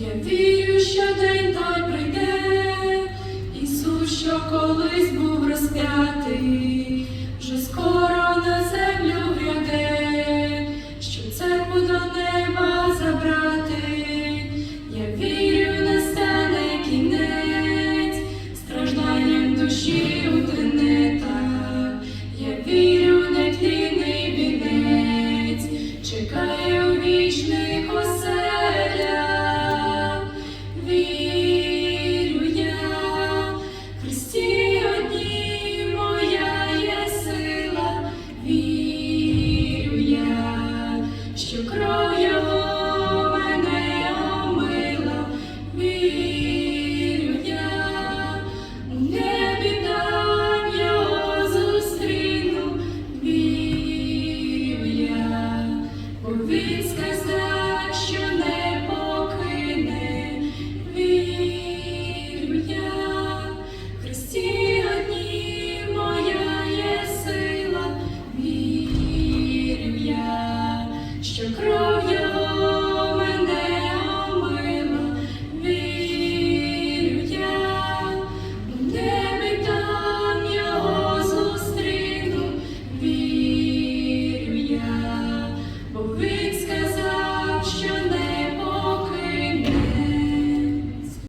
Я вірю, що день той прийде, Ісус, що колись був розп'ятий, вже скоро на землю.